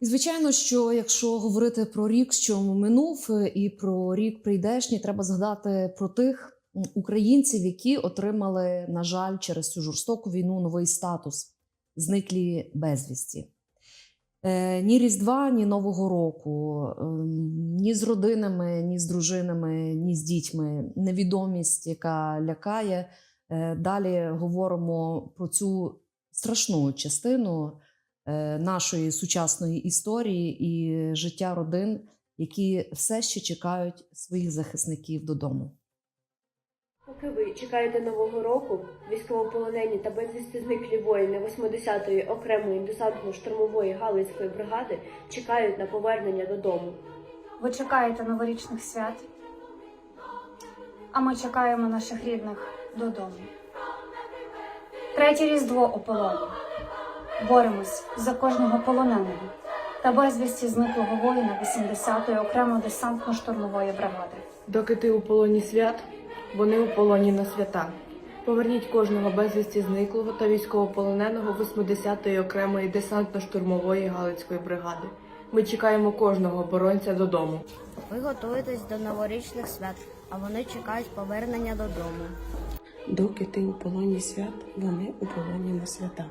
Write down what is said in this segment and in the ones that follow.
І звичайно, що якщо говорити про рік, що минув, е, і про рік прийдешній, треба згадати про тих українців, які отримали, на жаль, через цю жорстоку війну новий статус, зниклі безвісті. Е, ні Різдва, ні Нового року, ем, ні з родинами, ні з дружинами, ні з дітьми. Невідомість, яка лякає. Е, Далі говоримо про цю страшну частину нашої сучасної історії і життя родин, які все ще чекають своїх захисників додому. Поки ви чекаєте нового року, військовополонені та безвісти зниклі воїни 80-ї окремої десантно-штурмової галицької бригади чекають на повернення додому. Ви чекаєте новорічних свят, а ми чекаємо наших рідних додому. Третє різдво у полоні. Боремось за кожного полоненого та безвісті зниклого воїна 80-ї окремої десантно-штурмової бригади. Доки ти у полоні свят, вони у полоні на свята. Поверніть кожного безвісті зниклого та військовополоненого 80-ї окремої десантно-штурмової Галицької бригади. Ми чекаємо кожного оборонця додому. Ви готуєтесь до новорічних свят, а вони чекають повернення додому. Доки ти у полоні свят, вони у полоні на свята.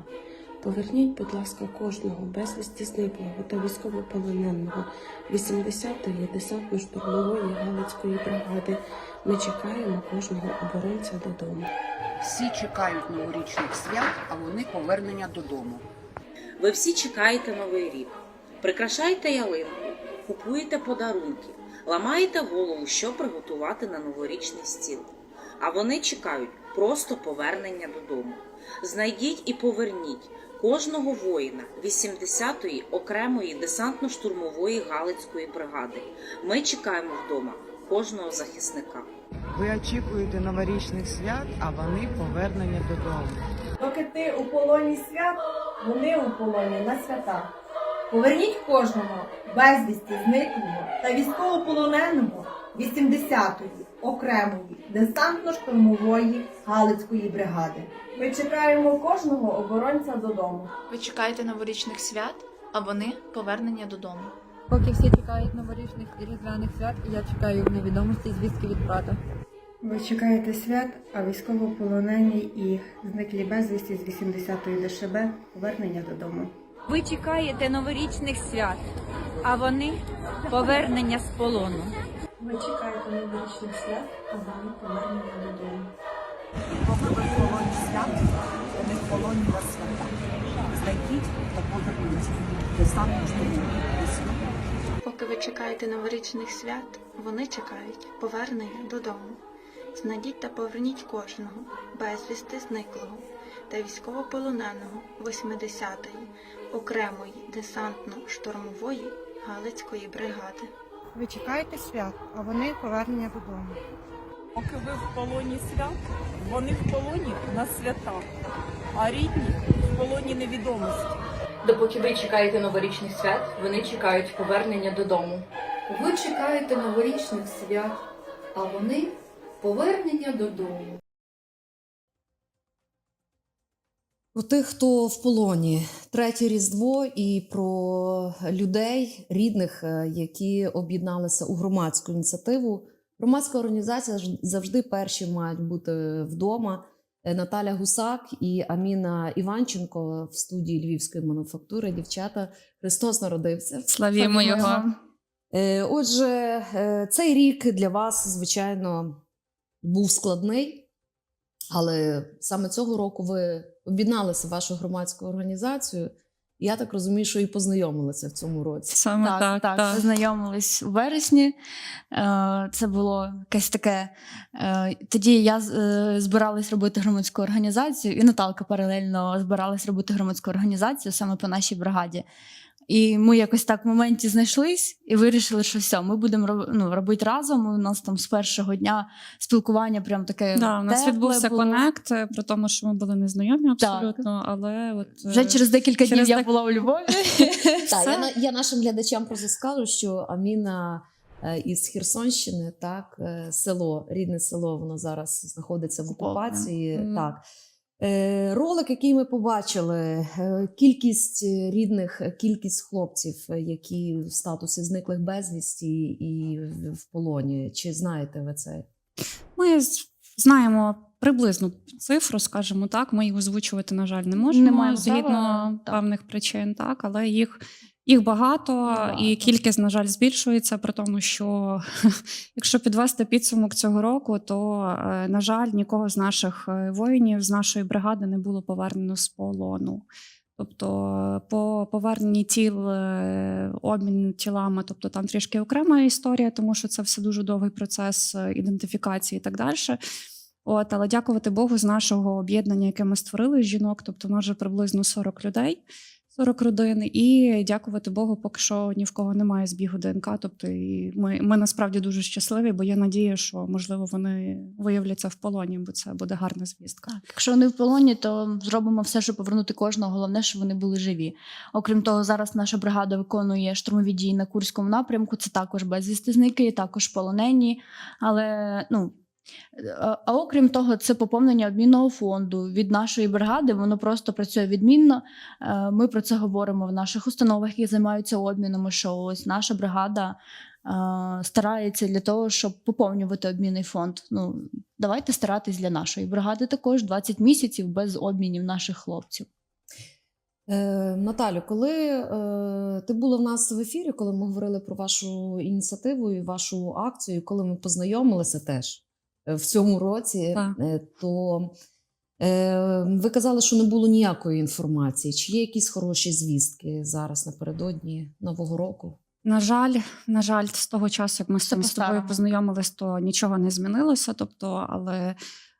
Поверніть, будь ласка, кожного безвісті зниклого та військовополоненого 80-ї десантно-штурмової Галицької бригади. Ми чекаємо кожного оборонця додому. Всі чекають новорічних свят, а вони повернення додому. Ви всі чекаєте новий рік. Прикрашаєте ялинку, купуєте подарунки, ламаєте голову, що приготувати на новорічний стіл. А вони чекають просто повернення додому. Знайдіть і поверніть кожного воїна 80-ї окремої десантно-штурмової Галицької бригади. Ми чекаємо вдома кожного захисника. Ви очікуєте новорічних свят, а вони повернення додому. Доки ти у полоні свят, вони у полоні на свята. Поверніть кожного безвісті зниклого та військовополоненого 80-ї окремої десантно-штурмової Галицької бригади. Ми чекаємо кожного оборонця додому. Ви чекаєте новорічних свят, а вони повернення додому. Поки всі чекають новорічних і різдвяних свят, я чекаю в невідомості звістки від брата. Ви чекаєте свят, а військовополонені і зниклі безвісті з 80-ї ДШБ повернення додому. Ви чекаєте новорічних свят, а вони повернення з полону. Ви чекаєте новорічних свят, а вони повернення додому. Поки ви в полоні свят, вони в полоні на свята. Знайдіть та поверніть десантно штурмові війська. Поки ви чекаєте новорічних свят, вони чекають повернення додому. Знайдіть та поверніть кожного безвісти зниклого та військовополоненого 80-ї окремої десантно-штурмової Галицької бригади. Ви чекаєте свят, а вони повернення додому. Поки ви в полоні свят, вони в полоні на свята, а рідні в полоні невідомості. Допоки ви чекаєте новорічних свят, вони чекають повернення додому. Ви чекаєте новорічних свят, а вони повернення додому. Про тих, хто в полоні, третє різдво, і про людей, рідних, е, які об'єдналися у громадську ініціативу. Громадська організація завжди перші мають бути вдома. Е, Наталя Гусак і Аміна Іванченко в студії Львівської мануфактури. Дівчата Христос народився. Славімо його. Е, Отже, цей рік для вас, звичайно, був складний, але саме цього року ви об'єдналися в вашу громадську організацію. Я так розумію, що і познайомилися в цьому році. Саме так, так, познайомились у вересні. Е, Це було якесь таке. е, Тоді я е, збиралась робити громадську організацію, і Наталка паралельно збиралась робити громадську організацію саме по нашій бригаді. І ми якось так в моменті знайшлись і вирішили, що все, ми будемо ну, робити разом. У нас там з першого дня спілкування прям таке. Да, у нас відбувся було. конект, е, при тому, що ми були незнайомі Так. абсолютно, але от е, Вже через декілька через днів я дек- була у Львові. Так, я, я нашим глядачам просто скажу, що Аміна е, із Херсонщини, так, село, рідне село, воно зараз знаходиться в окупації. Так. Е, Ролик, який ми побачили, е, кількість е, рідних, кількість хлопців, які в статусі зниклих безвісті і в- полоні. Чи знаєте ви це? Ми знаємо приблизну цифру, скажімо так. Ми їх озвучувати, на жаль, не можемо Не маємо згідно права, так. певних причин, так, але їх. Їх багато, і кількість, на жаль, збільшується, при тому, що якщо підвести підсумок цього року, то, е, на жаль, нікого з наших е, воїнів, з нашої бригади не було повернено з полону. Тобто, е, по поверненні тіл, обмін тілами, тобто там трішки окрема історія, тому що це все дуже довгий процес ідентифікації і так далі. От, але дякувати Богу, з нашого об'єднання, яке ми створили жінок, тобто у нас вже приблизно 40 людей, 40 родин. І дякувати Богу, поки що ні в кого немає збігу ДНК. Тобто, і ми, ми насправді дуже щасливі, бо є надія, що можливо вони виявляться в полоні, бо це буде гарна звістка. Якщо вони в полоні, то зробимо все, щоб повернути кожного. Головне, щоб вони були живі. Окрім того, зараз наша бригада виконує штурмові дії на Курському напрямку. Це також безвісти зниклі, також полонені. Але ну. А окрім того, це поповнення обмінного фонду від нашої бригади. Воно просто працює відмінно. Е, Ми про це говоримо в наших установах, які займаються обмінами. Що ось наша бригада е, старається для того, щоб поповнювати обмінний фонд. Ну давайте старатись для нашої бригади також 20 місяців без обмінів наших хлопців. Е, Наталю, коли е, ти була в нас в ефірі, коли ми говорили про вашу ініціативу і вашу акцію, коли ми познайомилися теж в цьому році, Так. е, то е, ви казали, що не було ніякої інформації. Чи є якісь хороші звістки зараз напередодні Нового року? На жаль, на жаль, з того часу, як ми з тобою познайомились, то нічого не змінилося. Тобто, але е,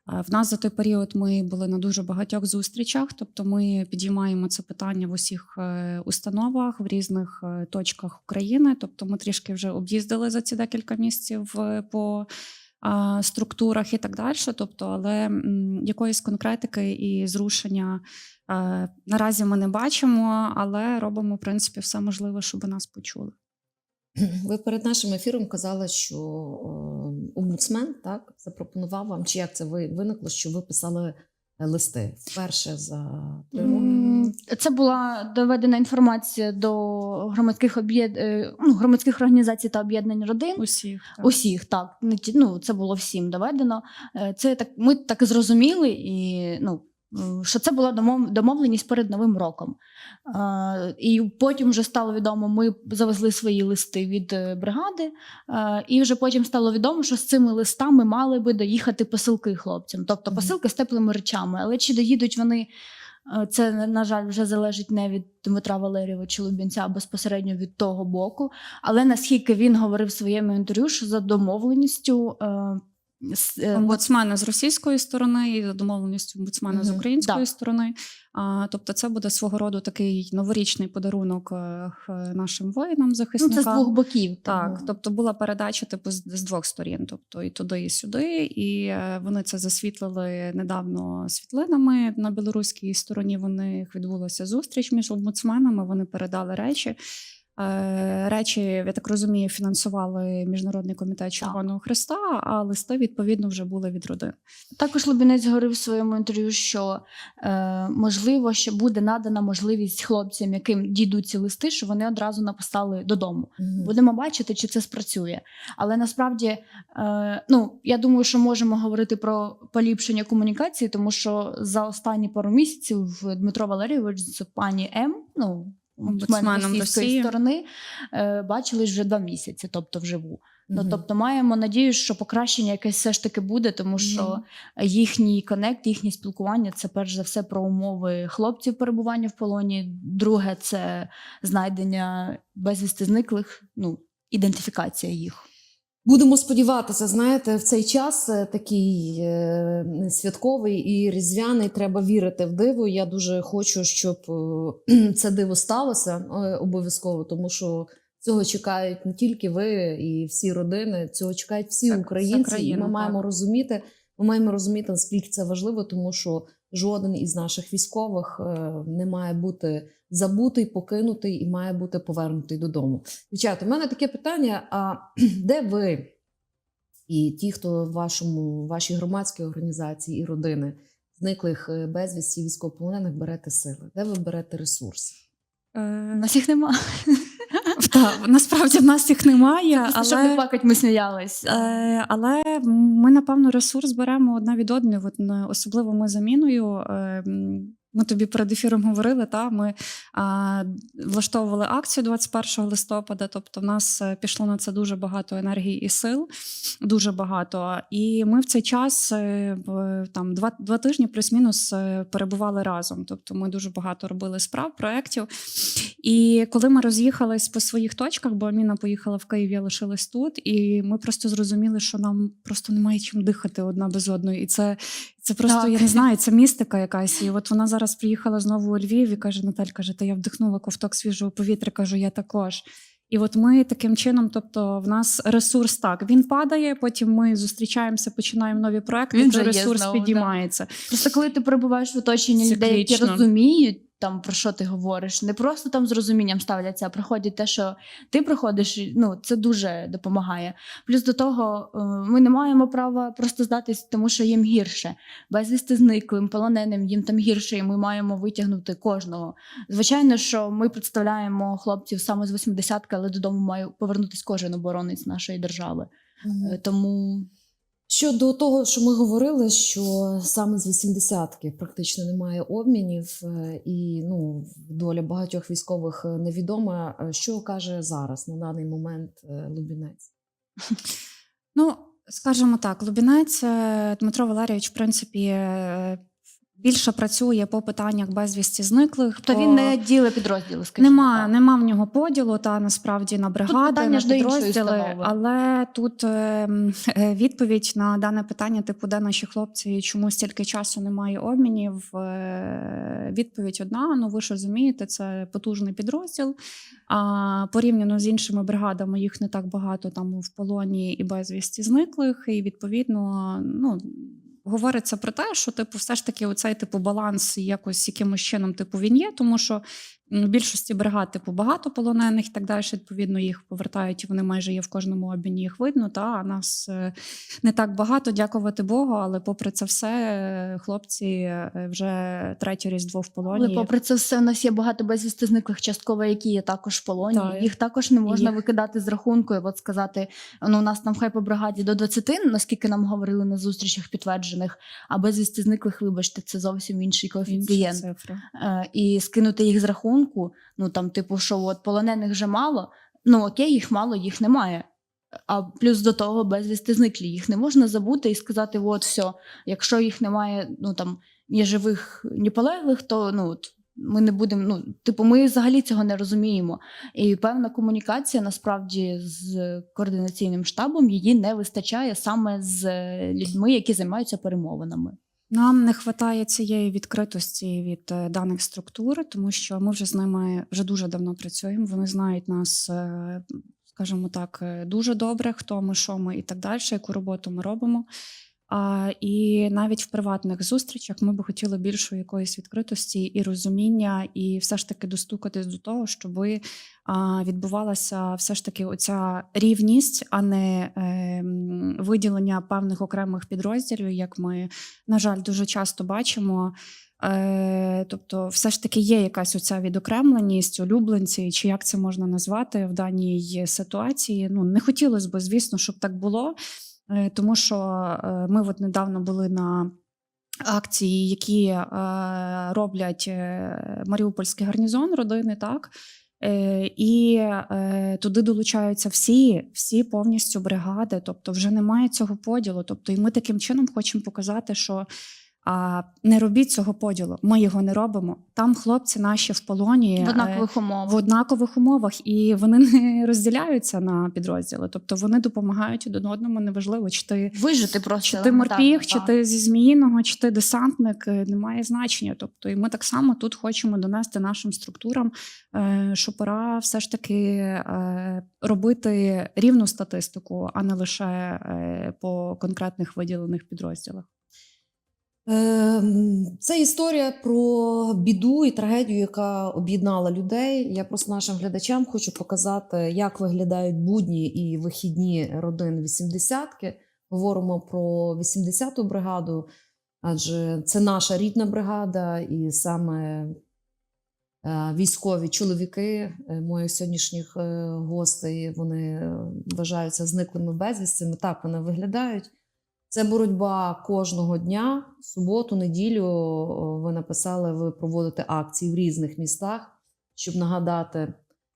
в нас за той період ми були на дуже багатьох зустрічах. Тобто, ми підіймаємо це питання в усіх е, установах в різних е, точках України. Тобто, ми трішки вже об'їздили за ці декілька місяців е, по структурах і так далі. Тобто, але якоїсь конкретики і зрушення е, наразі ми не бачимо, але робимо в принципі все можливе, щоб нас почули. Ви перед нашим ефіром казали, що е, омбудсмен так запропонував вам, чи як це ви виникло, що ви писали листи вперше за три роки. Це була доведена інформація до громадських об'єд... е, ну, громадських організацій та об'єднань родин. Усіх так. Усіх, так. Ну, це було всім доведено. Е, Це так, ми так зрозуміли, і ну, що це була домовленість перед Новим роком. І потім вже стало відомо, ми завезли свої листи від е, бригади, і вже потім стало відомо, що з цими листами мали би доїхати посилки хлопцям, тобто посилки з теплими речами. Але чи доїдуть вони? е, Це, на жаль, вже залежить не від Дмитра Валерійовича Лубінця, а безпосередньо від того боку. Але наскільки він говорив в своєму інтерв'ю, що за домовленістю е, омбудсмена з російської сторони і за домовленістю омбудсмена з української сторони. А, тобто, це буде свого роду такий новорічний подарунок е, нашим воїнам, ну, це з двох боків. Так, тому- тобто була передача типу з, з двох сторін, тобто і туди, і сюди. І е, вони це засвітлили недавно світлинами на білоруській стороні. В них відбулася зустріч між омбудсменами. Вони передали речі. Е, Речі, я так розумію, фінансували Міжнародний комітет Червоного Христа, а листи відповідно вже були від родин. Також Лубінець говорив в своєму інтерв'ю, що е, можливо, що буде надана можливість хлопцям, яким дійдуть ці листи, що вони одразу написали додому. Мгм. Будемо бачити, чи це спрацює. Але насправді, е, ну я думаю, що можемо говорити про поліпшення комунікації, тому що за останні пару місяців Дмитро Валерійович з пані М, ну омбудсмен російської сторони, е, бачились вже два місяці, тобто вживу. Ну, тобто маємо надію, що покращення якесь все ж таки буде, тому що їхній конект, їхнє спілкування це перш за все про умови хлопців перебування в полоні. Друге це знайдення безвісти зниклих, ну, ідентифікація їх. Будемо сподіватися, знаєте, в цей час е, такий е, святковий і різдвяний. Треба вірити в диво. Я дуже хочу, щоб е, це диво сталося обов'язково, тому що цього чекають не тільки ви і всі родини, цього чекають всі вся українці. країна, і ми так. маємо розуміти. Ми маємо розуміти, наскільки це важливо, тому що жоден із наших військових е, не має бути забутий, покинутий і має бути повернутий додому. Дівчата, у мене таке питання: а де ви і ті, хто в вашому, вашій громадській організації і родини зниклих е, безвісті військовополонених берете сили? Де ви берете ресурси? У нас їх нема. Так, насправді в нас їх немає, Просто, щоб не плакати, ми сміялись. е, але ми, напевно, ресурс беремо одна від одної, особливо ми заміною. Ми тобі перед ефіром говорили, та ми а, влаштовували акцію 21 листопада. Тобто, в нас е, пішло на це дуже багато енергії і сил, дуже багато. І ми в цей час е, там два, два тижні плюс-мінус е, перебували разом. Тобто, ми дуже багато робили справ, проєктів. І коли ми роз'їхались по своїх точках, бо Аміна поїхала в Київ, я лишилась тут, і ми просто зрозуміли, що нам просто немає чим дихати одна без одної. І це, це просто, Так. я не знаю, це містика якась. І от вона зараз приїхала знову у Львів і каже: Наталь, каже, та я вдихнула ковток свіжого повітря, кажу, я також. І от ми таким чином, тобто в нас ресурс так, він падає, потім ми зустрічаємося, починаємо нові проекти, Він вже є ресурс знову, да. підіймається. Просто коли ти перебуваєш в оточенні людей, які розуміють там про що ти говориш, не просто там з розумінням ставляться, а приходять те, що ти приходиш, і, ну це дуже допомагає. Плюс до того, е, ми не маємо права просто здатись, тому що їм гірше. Безвісти зниклим, полоненим, їм там гірше, і ми маємо витягнути кожного. Звичайно, що ми представляємо хлопців саме з 80-ки, але додому має повернутись кожен оборонець нашої держави. Е, Тому Щодо того, що ми говорили, що саме з 80-ки практично немає обмінів, е, і ну, доля багатьох військових е, невідома. Е, Що каже зараз на даний момент Лубінець? Ну, скажімо так, Лубінець Дмитро Валерійович, в принципі, більше працює по питаннях безвісті зниклих. то по- він не ділить підрозділи, скажімо Нема, так. нема в нього поділу та насправді на бригади, питання на підрозділи. Але тут е, е, відповідь на дане питання, типу, де наші хлопці і чому стільки часу немає обмінів. е, Відповідь одна: ну ви ж розумієте, це потужний підрозділ. А порівняно з іншими бригадами їх не так багато там в полоні і безвісті зниклих. І відповідно, ну. Говориться про те, що типу, все ж таки, оцей типу баланс якось якимось чином типу він є, тому що більшості бригад типу багато полонених і так далі. Відповідно, їх повертають, і вони майже є в кожному обміні. Їх видно. Та а нас е, не так багато, дякувати Богу. Але попри це все, хлопці е, вже третє різдво в полоні. Але попри це все, у нас є багато безвісти зниклих частково, які є також в полоні. Так. Їх також не можна Їх- викидати з рахунку. І от сказати, ну у нас там хай по бригаді до 20, наскільки нам говорили на зустрічах підтверджених, а безвісти зниклих, вибачте, це зовсім інший Інші коефіцієнт. цифри. Е, і скинути їх з рахунку. Ну там, типу, що от полонених вже мало. Ну окей, їх мало, їх немає. А плюс до того безвісти зниклі. Їх не можна забути і сказати: от все, якщо їх немає, ну там ні живих, ні полеглих, то ну от, ми не будемо. Ну, типу, ми взагалі цього не розуміємо. І певна комунікація насправді з координаційним штабом її не вистачає саме з людьми, які займаються перемовинами. Нам не вистачає цієї відкритості від е, даних структур, тому що ми вже з ними вже дуже давно працюємо. Вони знають нас, е, скажімо так, е, дуже добре, хто ми, що ми і так далі, яку роботу ми робимо. І навіть в приватних зустрічах ми би хотіли більшої якоїсь відкритості і розуміння, і все ж таки достукатись до того, щоб відбувалася все ж таки оця рівність, а не е, виділення певних окремих підрозділів, як ми, на жаль, дуже часто бачимо. Е, тобто, все ж таки є якась оця відокремленість, улюбленці, чи як це можна назвати в даній ситуації. Ну не хотілося б, звісно, щоб так було, тому що е, ми от недавно були на акції, які е, роблять е, Маріупольський гарнізон родини, так. Е, І е, туди долучаються всі, всі повністю бригади. Тобто, вже немає цього поділу. Тобто, і ми таким чином хочемо показати, що а, не робіть цього поділу. Ми його не робимо. Там хлопці наші в полоні В е, однакових умовах. в однакових умовах, і вони не розділяються на підрозділи. Тобто вони допомагають один одному. Неважливо, чи ти Вижити просто чи ти морпіг, чи ти зі зміїного, чи ти десантник, е, немає значення. Тобто, і ми так само тут хочемо донести нашим структурам, е, що пора все ж таки робити рівну статистику, а не лише по конкретних виділених підрозділах. Ем, Це історія про біду і трагедію, яка об'єднала людей. Я просто нашим глядачам хочу показати, як виглядають будні і вихідні родин 80-ки. Говоримо про 80-ту бригаду. Адже це наша рідна бригада, і саме е, військові чоловіки е, моїх сьогоднішніх е, гостей вони вважаються зниклими безвістями. Так вони виглядають. Це боротьба кожного дня. Суботу, неділю ви написали, ви проводите акції в різних містах, щоб нагадати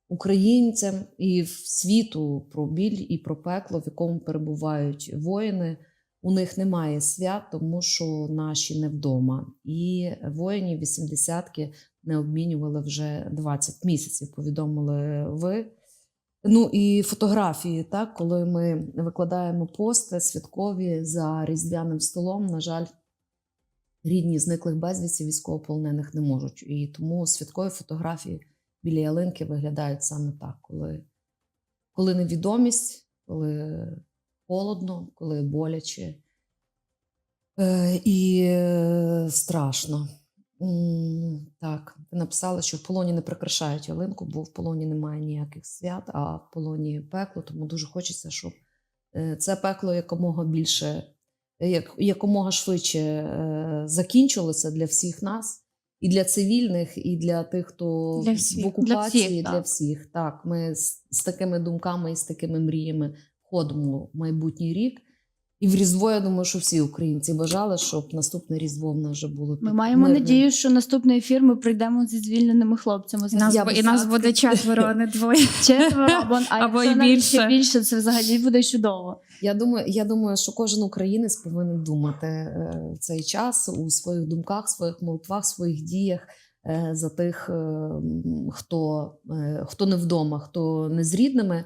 українцям і світу про біль і про пекло, в якому перебувають воїни. У них немає свят, тому що наші не вдома. І воїнів 80-ки не обмінювали вже 20 місяців, повідомили ви. Ну і фотографії, так, коли ми викладаємо пости святкові за різдвяним столом, на жаль, рідні зниклих безвісті військовополонених не можуть. І тому святкові фотографії біля ялинки виглядають саме так, коли, коли невідомість, коли холодно, коли боляче е, і е, страшно. Так, ви написали, що в полоні не прикрашають ялинку, бо в полоні немає ніяких свят, а в полоні пекло, тому дуже хочеться, щоб е, це пекло якомога більше, як, якомога швидше е, закінчилося для всіх нас, і для цивільних, і для тих, хто Для всіх. в Для окупації, всіх, для так. всіх. Так, ми з, з такими думками і з такими мріями входимо в майбутній рік. І в Різдво, я думаю, що всі українці бажали, щоб наступне Різдво в нас вже було Ми маємо мирним. надію, що наступний ефір ми прийдемо зі звільненими хлопцями. з І нас, і нас буде четверо, а не двоє. Четверо або, а Або якщо і більше. ще більше, це взагалі буде чудово. Я думаю, я думаю, що кожен українець повинен думати е, в цей час у своїх думках, своїх молитвах, своїх діях е, за тих, е, хто, е, хто не вдома, хто не з рідними.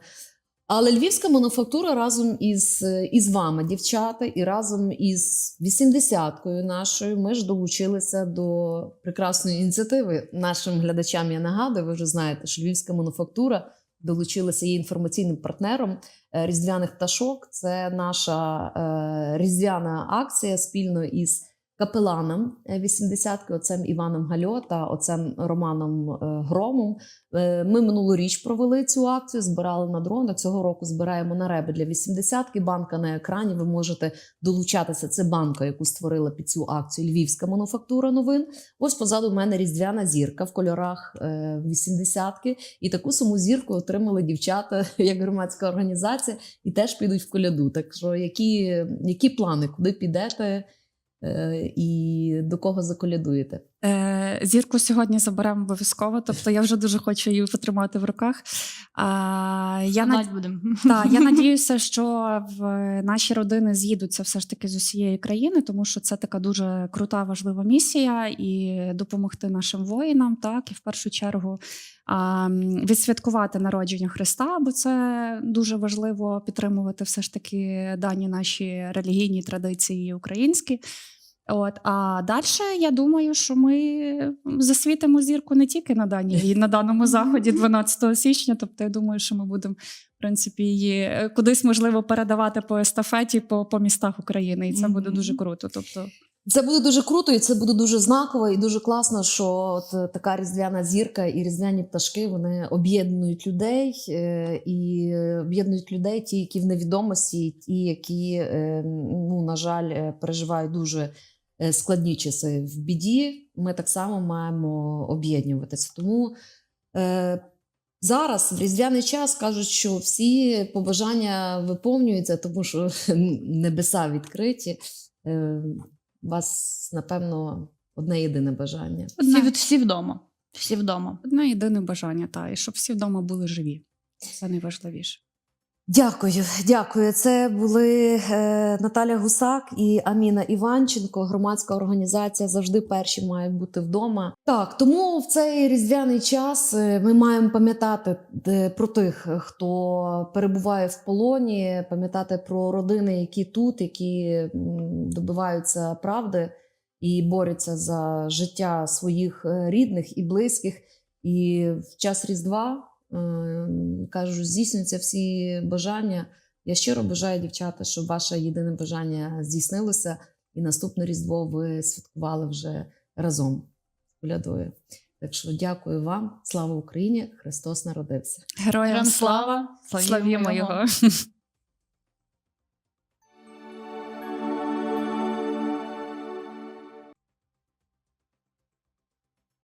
Але львівська мануфактура разом із, із вами, дівчата, і разом із 80-кою нашою, ми ж долучилися до прекрасної ініціативи. Нашим глядачам я нагадую, ви вже знаєте, що львівська мануфактура долучилася є інформаційним партнером е, різдвяних пташок. Це наша е, різдвяна акція спільно із капеланом е, 80-ки, отцем Іваном Гальо та отцем Романом е, Громом. Е, Ми минулоріч провели цю акцію, збирали на дрони. Цього року збираємо на реби для 80-ки. Банка на екрані. Ви можете долучатися. Це банка, яку створила під цю акцію Львівська мануфактура новин. Ось позаду мене різдвяна зірка в кольорах е, 80-ки. І таку саму зірку отримали дівчата як громадська організація і теж підуть в коляду. Так що, які, які плани, куди підете е, і до кого заколядуєте? Е, Зірку сьогодні заберемо обов'язково, тобто я вже дуже хочу її потримати в руках. А, я, над... Будемо. Я надіюся, що в наші родини з'їдуться все ж таки з усієї країни, тому що це така дуже крута, важлива місія і допомогти нашим воїнам, так і в першу чергу а, відсвяткувати народження Христа, бо це дуже важливо підтримувати все ж таки дані наші релігійні традиції українські. От, а далі я думаю, що ми засвітимо зірку не тільки на даній на даному заході 12 січня. Тобто, я думаю, що ми будемо в принципі її е, кудись можливо передавати по естафеті по, по містах України, і це буде дуже круто. Тобто, Це буде дуже круто, і це буде дуже знаково, і дуже класно, що от е, така різдвяна зірка і різдвяні пташки вони об'єднують людей е, і об'єднують людей, ті, які в невідомості, і ті, які, ну, на жаль, переживають дуже складні часи в біді. Ми так само маємо об'єднуватися. Тому е, зараз в різдвяний час кажуть, що всі побажання виповнюються, тому що небеса відкриті. Е, у вас, напевно, одне єдине бажання. Всі, всі вдома. Всі вдома. одне єдине бажання, та і щоб всі вдома були живі. Це найважливіше. Дякую, дякую. Це були е, Наталя Гусак і Аміна Іванченко. Громадська організація завжди перші мають бути вдома. Так, тому в цей різдвяний час е, ми маємо пам'ятати е, про тих, хто перебуває в полоні, пам'ятати про родини, які тут, які добиваються правди і борються за життя своїх е, рідних і близьких. І в час Різдва кажу, здійснюються всі бажання. Я щиро бажаю, дівчата, щоб ваше єдине бажання здійснилося, і наступне Різдво ви святкували вже разом з колядою. Так що дякую вам, слава Україні! Христос народився! Героям слава! слава! Славімо його! його.